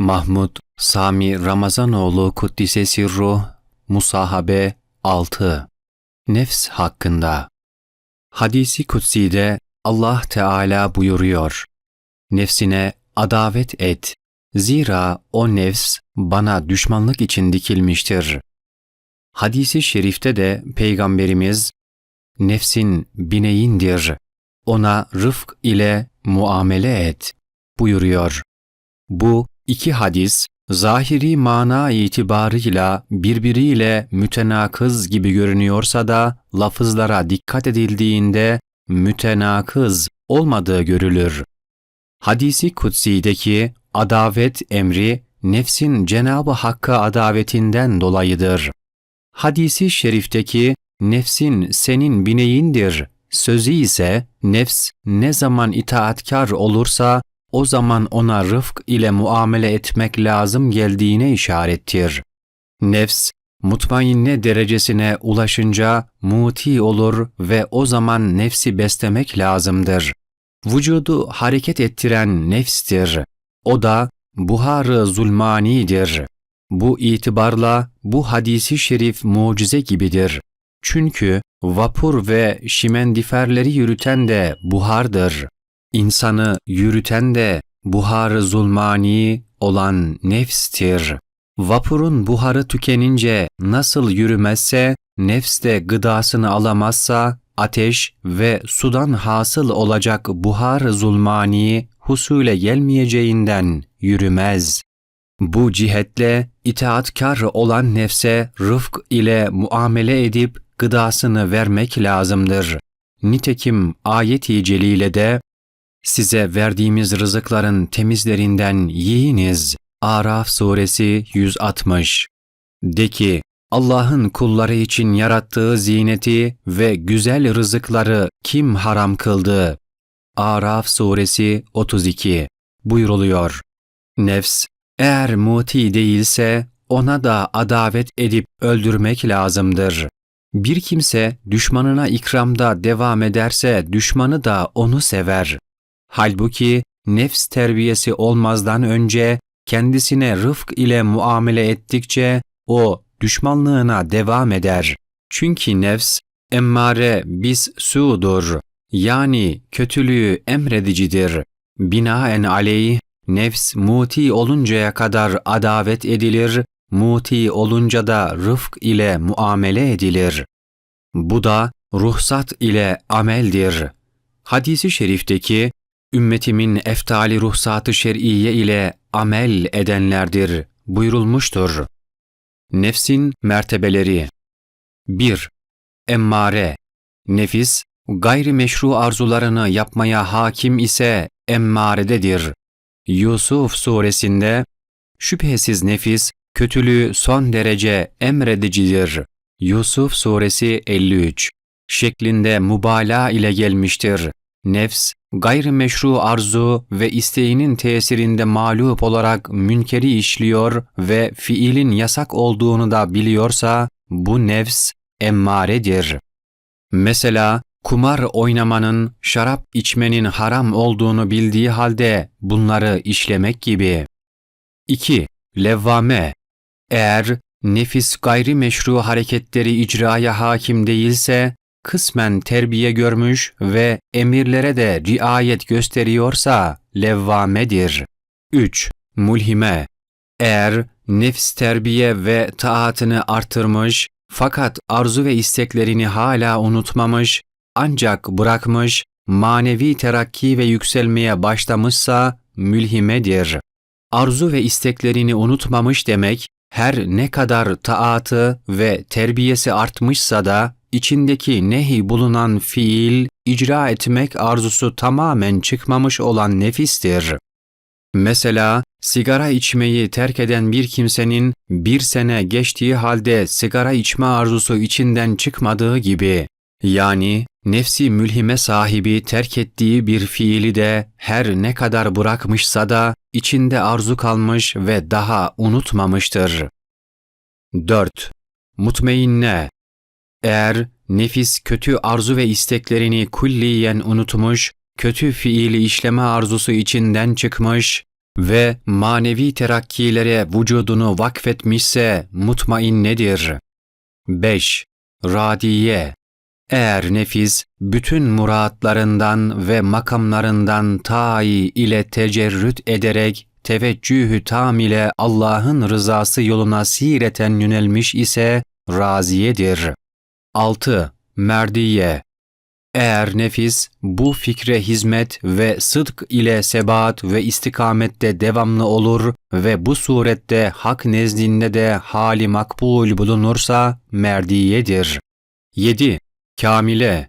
Mahmud Sami Ramazanoğlu Kuddise Sirruh Musahabe 6 Nefs hakkında Hadisi kutsi'de Allah Teala buyuruyor. Nefsine adavet et. Zira o nefs bana düşmanlık için dikilmiştir. Hadisi şerifte de Peygamberimiz, nefsin bineğindir. Ona rıfk ile muamele et buyuruyor. Bu iki hadis zahiri mana itibarıyla birbiriyle mütenakız gibi görünüyorsa da lafızlara dikkat edildiğinde mütenakız olmadığı görülür. Hadisi kutsi'deki adavet emri nefsin Cenab-ı Hakk'a adavetinden dolayıdır. Hadisi şerifteki nefsin senin bineğindir sözü ise nefs ne zaman itaatkar olursa o zaman ona rıfk ile muamele etmek lazım geldiğine işarettir. Nefs, mutmainne derecesine ulaşınca muti olur ve o zaman nefsi beslemek lazımdır. Vücudu hareket ettiren nefstir. O da buharı zulmanidir. Bu itibarla bu hadisi şerif mucize gibidir. Çünkü vapur ve şimendiferleri yürüten de buhardır. İnsanı yürüten de buharı zulmani olan nefstir. Vapurun buharı tükenince nasıl yürümezse, nefs de gıdasını alamazsa, ateş ve sudan hasıl olacak buhar zulmani husule gelmeyeceğinden yürümez. Bu cihetle itaatkar olan nefse rıfk ile muamele edip gıdasını vermek lazımdır. Nitekim ayet-i celilede size verdiğimiz rızıkların temizlerinden yiyiniz. Araf suresi 160 De ki, Allah'ın kulları için yarattığı zineti ve güzel rızıkları kim haram kıldı? Araf suresi 32 buyruluyor. Nefs, eğer muti değilse ona da adavet edip öldürmek lazımdır. Bir kimse düşmanına ikramda devam ederse düşmanı da onu sever. Halbuki nefs terbiyesi olmazdan önce kendisine rıfk ile muamele ettikçe o düşmanlığına devam eder. Çünkü nefs emmare biz su'dur. Yani kötülüğü emredicidir. Binaen aleyh nefs muti oluncaya kadar adavet edilir, muti olunca da rıfk ile muamele edilir. Bu da ruhsat ile ameldir. Hadisi şerifteki ümmetimin eftali ruhsatı şer'iye ile amel edenlerdir buyurulmuştur. Nefsin mertebeleri 1. Emmare Nefis, gayri meşru arzularını yapmaya hakim ise emmarededir. Yusuf suresinde, şüphesiz nefis, kötülüğü son derece emredicidir. Yusuf suresi 53 şeklinde mübalağa ile gelmiştir. Nefs, gayrimeşru arzu ve isteğinin tesirinde mağlup olarak münkeri işliyor ve fiilin yasak olduğunu da biliyorsa bu nefs emmaredir. Mesela kumar oynamanın, şarap içmenin haram olduğunu bildiği halde bunları işlemek gibi. 2. Levvame Eğer nefis gayrimeşru hareketleri icraya hakim değilse, kısmen terbiye görmüş ve emirlere de riayet gösteriyorsa levvamedir. 3. Mulhime Eğer nefs terbiye ve taatını artırmış fakat arzu ve isteklerini hala unutmamış, ancak bırakmış, manevi terakki ve yükselmeye başlamışsa mülhimedir. Arzu ve isteklerini unutmamış demek, her ne kadar taatı ve terbiyesi artmışsa da içindeki nehi bulunan fiil, icra etmek arzusu tamamen çıkmamış olan nefistir. Mesela sigara içmeyi terk eden bir kimsenin bir sene geçtiği halde sigara içme arzusu içinden çıkmadığı gibi, yani nefsi mülhime sahibi terk ettiği bir fiili de her ne kadar bırakmışsa da içinde arzu kalmış ve daha unutmamıştır. 4. Mutmeinne Eğer nefis kötü arzu ve isteklerini kulliyen unutmuş, kötü fiili işleme arzusu içinden çıkmış, ve manevi terakkilere vücudunu vakfetmişse mutmainnedir. 5. Radiye Eğer nefis bütün muratlarından ve makamlarından tayi ile tecerrüt ederek teveccühü tam ile Allah'ın rızası yoluna sireten yönelmiş ise raziyedir. 6. Merdiye eğer nefis bu fikre hizmet ve sıdk ile sebat ve istikamette devamlı olur ve bu surette hak nezdinde de hali makbul bulunursa merdiyedir. 7. Kamile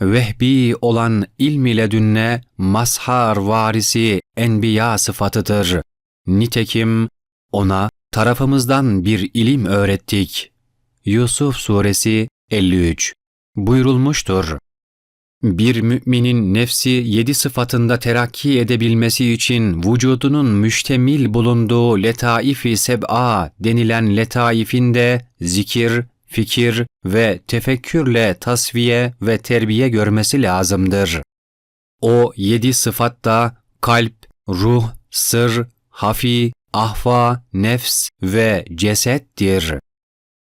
Vehbi olan ilm ile dünne mazhar varisi enbiya sıfatıdır. Nitekim ona tarafımızdan bir ilim öğrettik. Yusuf Suresi 53 Buyurulmuştur. Bir müminin nefsi yedi sıfatında terakki edebilmesi için vücudunun müştemil bulunduğu letaif-i seb'a denilen letaifinde zikir, fikir ve tefekkürle tasfiye ve terbiye görmesi lazımdır. O yedi sıfat da kalp, ruh, sır, hafi, ahva, nefs ve cesettir.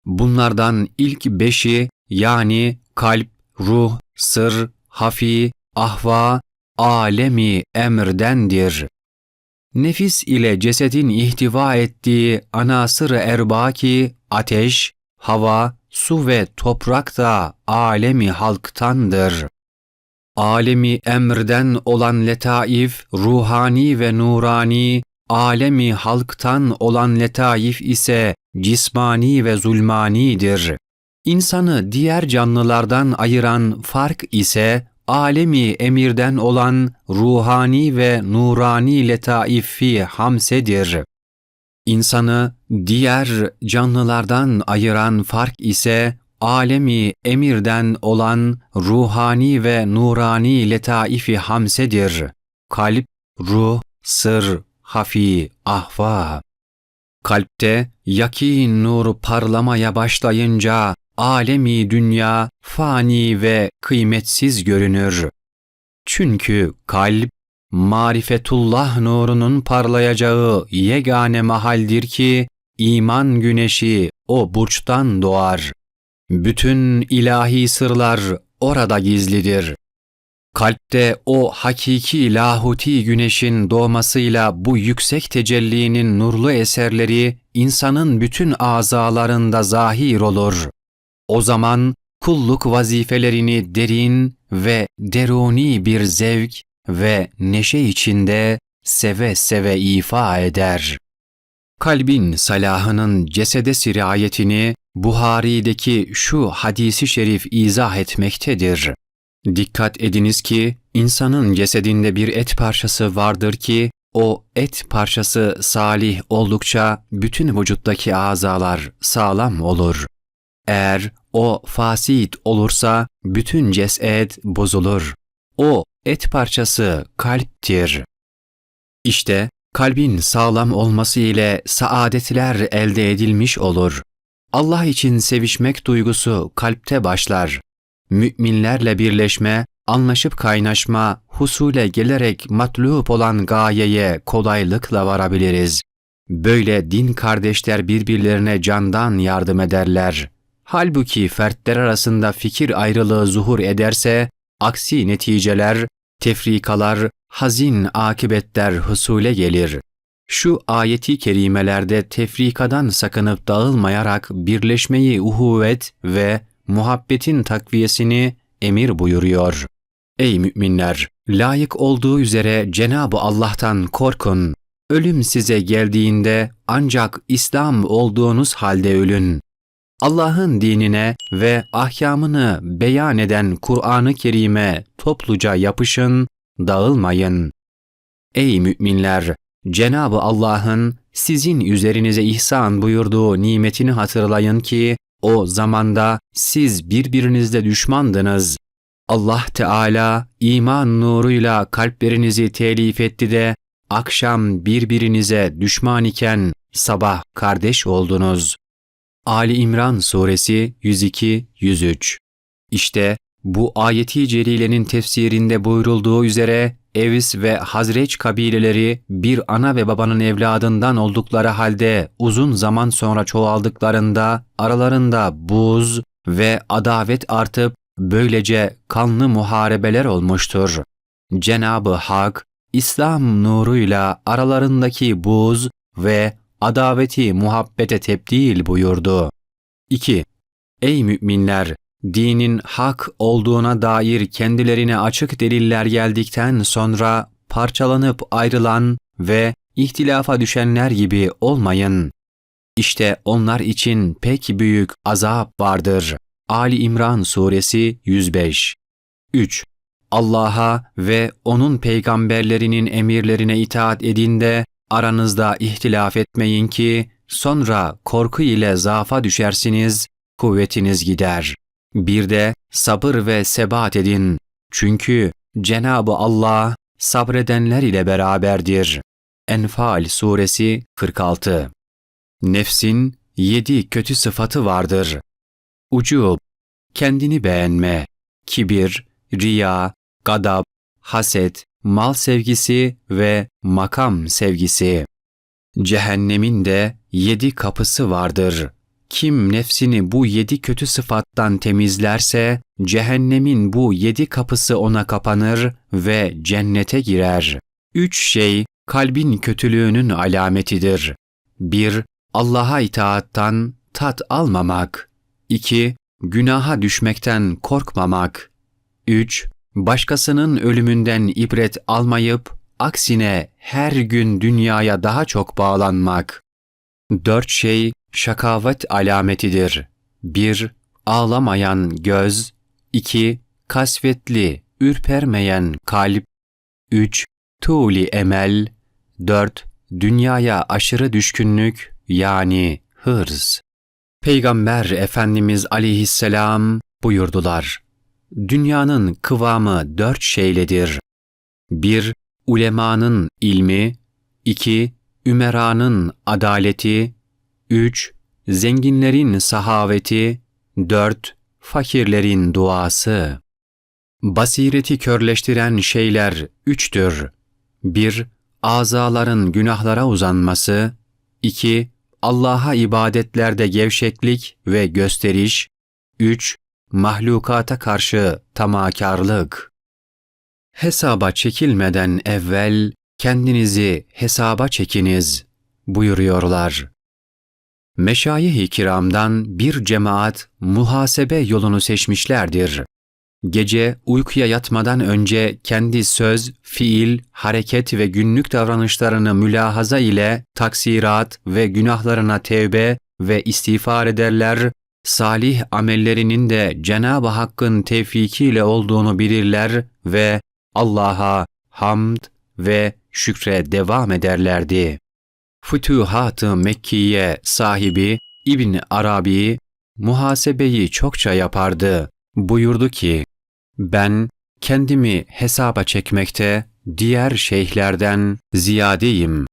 Bunlardan ilk beşi yani kalp, ruh, sır, hafi, ahva, alemi emrdendir. Nefis ile cesedin ihtiva ettiği anasır erbaki, ateş, hava, su ve toprak da alemi halktandır. Alemi emrden olan letaif, ruhani ve nurani, alemi halktan olan letaif ise cismani ve zulmanidir. İnsanı diğer canlılardan ayıran fark ise alemi emirden olan ruhani ve nurani letaifi hamsedir. İnsanı diğer canlılardan ayıran fark ise alemi emirden olan ruhani ve nurani letaifi hamsedir. Kalp, ruh, sır, hafi, ahva. Kalpte yakin nur parlamaya başlayınca alemi dünya fani ve kıymetsiz görünür. Çünkü kalp, marifetullah nurunun parlayacağı yegane mahaldir ki, iman güneşi o burçtan doğar. Bütün ilahi sırlar orada gizlidir. Kalpte o hakiki lahuti güneşin doğmasıyla bu yüksek tecellinin nurlu eserleri insanın bütün azalarında zahir olur. O zaman kulluk vazifelerini derin ve deruni bir zevk ve neşe içinde seve seve ifa eder. Kalbin salahının cesede sirayetini Buhari'deki şu hadisi şerif izah etmektedir. Dikkat ediniz ki insanın cesedinde bir et parçası vardır ki o et parçası salih oldukça bütün vücuttaki azalar sağlam olur. Eğer o fasit olursa bütün ceset bozulur. O et parçası kalptir. İşte kalbin sağlam olması ile saadetler elde edilmiş olur. Allah için sevişmek duygusu kalpte başlar. Müminlerle birleşme, anlaşıp kaynaşma, husule gelerek matlup olan gayeye kolaylıkla varabiliriz. Böyle din kardeşler birbirlerine candan yardım ederler. Halbuki fertler arasında fikir ayrılığı zuhur ederse, aksi neticeler, tefrikalar, hazin akibetler husule gelir. Şu ayeti kerimelerde tefrikadan sakınıp dağılmayarak birleşmeyi uhuvvet ve muhabbetin takviyesini emir buyuruyor. Ey müminler! Layık olduğu üzere Cenab-ı Allah'tan korkun. Ölüm size geldiğinde ancak İslam olduğunuz halde ölün. Allah'ın dinine ve ahkamını beyan eden Kur'an-ı Kerim'e topluca yapışın, dağılmayın. Ey müminler! Cenab-ı Allah'ın sizin üzerinize ihsan buyurduğu nimetini hatırlayın ki o zamanda siz birbirinizle düşmandınız. Allah Teala iman nuruyla kalplerinizi telif etti de akşam birbirinize düşman iken sabah kardeş oldunuz. Ali İmran Suresi 102-103 İşte Bu ayeti celilenin tefsirinde buyurulduğu üzere Evs ve Hazreç kabileleri bir ana ve babanın evladından oldukları halde uzun zaman sonra çoğaldıklarında aralarında buz ve adavet artıp böylece kanlı muharebeler olmuştur. Cenabı Hak İslam nuruyla aralarındaki buz ve adaveti muhabbete tebdil buyurdu. 2. Ey müminler! Dinin hak olduğuna dair kendilerine açık deliller geldikten sonra parçalanıp ayrılan ve ihtilafa düşenler gibi olmayın. İşte onlar için pek büyük azap vardır. Ali İmran Suresi 105 3. Allah'a ve O'nun peygamberlerinin emirlerine itaat edin de aranızda ihtilaf etmeyin ki sonra korku ile zaafa düşersiniz, kuvvetiniz gider. Bir de sabır ve sebat edin. Çünkü Cenab-ı Allah sabredenler ile beraberdir. Enfal Suresi 46 Nefsin yedi kötü sıfatı vardır. Ucub, kendini beğenme, kibir, riya, gadab, haset, mal sevgisi ve makam sevgisi. Cehennemin de yedi kapısı vardır. Kim nefsini bu yedi kötü sıfattan temizlerse, cehennemin bu yedi kapısı ona kapanır ve cennete girer. Üç şey kalbin kötülüğünün alametidir. 1- Allah'a itaattan tat almamak. 2- Günaha düşmekten korkmamak. 3- Başkasının ölümünden ibret almayıp, aksine her gün dünyaya daha çok bağlanmak. Dört şey şakavet alametidir. 1- Ağlamayan göz. 2- Kasvetli, ürpermeyen kalp. 3- Tuğli emel. 4- Dünyaya aşırı düşkünlük yani hırs. Peygamber Efendimiz aleyhisselam buyurdular. Dünyanın kıvamı dört şeyledir. 1- Ulemanın ilmi 2- Ümeranın adaleti 3. Zenginlerin sahaveti 4. Fakirlerin duası Basireti körleştiren şeyler üçtür. 1. Azaların günahlara uzanması 2. Allah'a ibadetlerde gevşeklik ve gösteriş 3. Mahlukata karşı tamakarlık Hesaba çekilmeden evvel kendinizi hesaba çekiniz buyuruyorlar. Meşayih-i kiramdan bir cemaat muhasebe yolunu seçmişlerdir. Gece uykuya yatmadan önce kendi söz, fiil, hareket ve günlük davranışlarını mülahaza ile taksirat ve günahlarına tevbe ve istiğfar ederler, salih amellerinin de Cenab-ı Hakk'ın tevfikiyle olduğunu bilirler ve Allah'a hamd ve şükre devam ederlerdi. Fütuhat-ı Mekkiye sahibi İbn Arabi muhasebeyi çokça yapardı. Buyurdu ki, ben kendimi hesaba çekmekte diğer şeyhlerden ziyadeyim.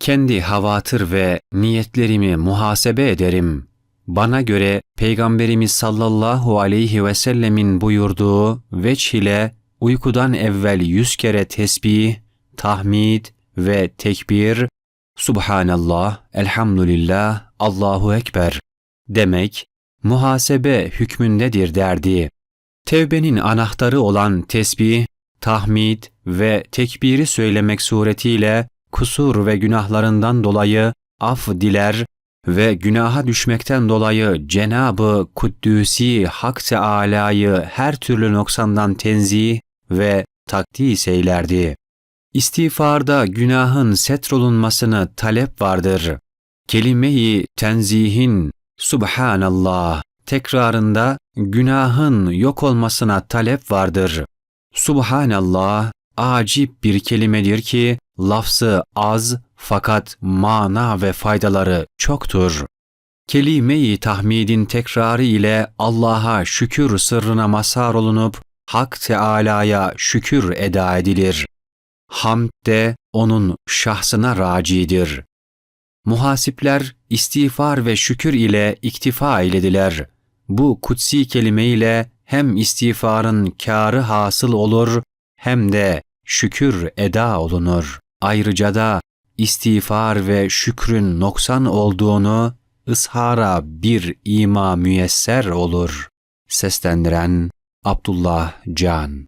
Kendi havatır ve niyetlerimi muhasebe ederim. Bana göre Peygamberimiz sallallahu aleyhi ve sellemin buyurduğu veç ile uykudan evvel yüz kere tesbih, tahmid ve tekbir, Subhanallah, Elhamdülillah, Allahu Ekber demek muhasebe hükmündedir derdi. Tevbenin anahtarı olan tesbih, tahmid ve tekbiri söylemek suretiyle kusur ve günahlarından dolayı af diler ve günaha düşmekten dolayı Cenabı Kuddüsi Hak Teâlâ'yı her türlü noksandan tenzih ve takdis eylerdi. İstiğfarda günahın setrolunmasını talep vardır. Kelime-i tenzihin Subhanallah tekrarında günahın yok olmasına talep vardır. Subhanallah acip bir kelimedir ki lafzı az fakat mana ve faydaları çoktur. Kelime-i tahmidin tekrarı ile Allah'a şükür sırrına mazhar olunup Hak Teâlâ'ya şükür eda edilir. Hamd de onun şahsına racidir. Muhasipler istiğfar ve şükür ile iktifa eylediler. Bu kutsi kelime ile hem istiğfarın kârı hasıl olur hem de şükür eda olunur. Ayrıca da istiğfar ve şükrün noksan olduğunu ıshara bir ima müyesser olur. Seslendiren Abdullah Can